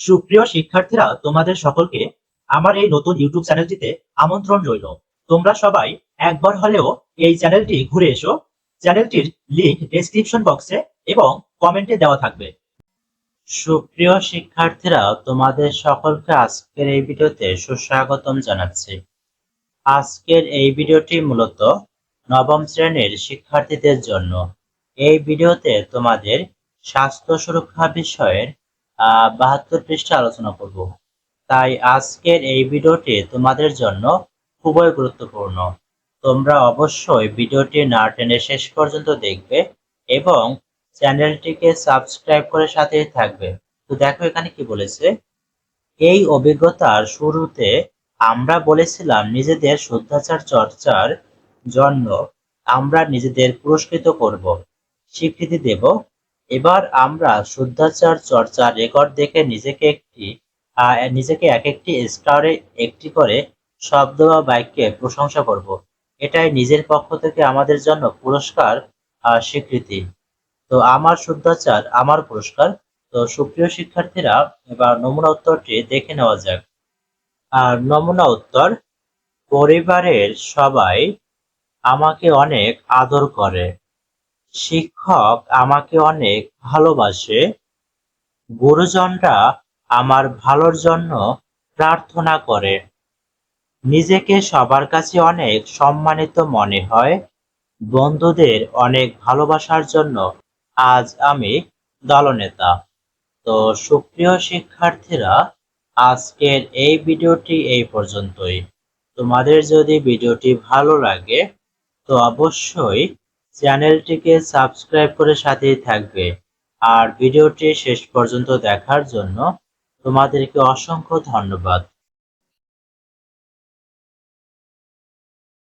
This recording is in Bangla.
সুপ্রিয় শিক্ষার্থীরা, তোমাদের সকলকে আমার এই নতুন ইউটিউব চ্যানেলটিতে আমন্ত্রণ রইল। তোমরা সবাই একবার হলেও এই চ্যানেলটি ঘুরে এসো। চ্যানেলটির লিংক ডেসক্রিপশন বক্সে এবং কমেন্টে দেওয়া থাকবে। সুপ্রিয় শিক্ষার্থীরা, তোমাদের সকলকে আজকের এই ভিডিওতে সুস্বাগতম জানাচ্ছি। আজকের এই ভিডিওটি মূলত নবম শ্রেণির শিক্ষার্থীদের জন্য। এই ভিডিওতে তোমাদের স্বাস্থ্য সুরক্ষা বিষয়ের বাহাত্তর পৃষ্ঠা আলোচনা করব। তাই আজকের এই ভিডিওটি তোমাদের জন্য খুবই গুরুত্বপূর্ণ। তোমরা অবশ্যই ভিডিওটি না টেনে শেষ পর্যন্ত দেখবে এবং চ্যানেলটিকে সাবস্ক্রাইব করে সাথেই থাকবে। তো দেখো এখানে কি বলেছে? এই অভিজ্ঞতার শুরুতে আমরা বলেছিলাম নিজেদের শুদ্ধাচার চর্চার জন্য আমরা নিজেদের পুরস্কৃত করব। স্বীকৃতি দেব এবার আমরা শুদ্ধাচার চর্চা রেকর্ড দেখে নিজেকে একটি নিজেকে এক একটি স্টারে একটি করে শব্দ বা বাক্যে প্রশংসা করব। এটাই নিজের পক্ষ থেকে আমাদের জন্য পুরস্কার স্বীকৃতি। তো আমার শুদ্ধাচার, আমার পুরস্কার। তো সুপ্রিয় শিক্ষার্থীরা, এবার নমুনা উত্তরটি দেখে নেওয়া যাক। আর নমুনা উত্তর, পরিবারের সবাই আমাকে অনেক আদর করে। শিক্ষক আমাকে অনেক ভালোবাসে। গুরুজনরা আমার ভালোর জন্য প্রার্থনা করে। নিজেকে সবার কাছে অনেক সম্মানিত মনে হয়। বন্ধুদের অনেক ভালোবাসার জন্য আজ আমি দলনেতা। তো সুপ্রিয় শিক্ষার্থীরা, আজকের এই ভিডিওটি এই পর্যন্তই। তোমাদের যদি ভিডিওটি ভালো লাগে, তো অবশ্যই চ্যানেলটিকে সাবস্ক্রাইব করে সাথেই থাকবে। আর ভিডিওটি শেষ পর্যন্ত দেখার জন্য তোমাদেরকে অসংখ্য ধন্যবাদ।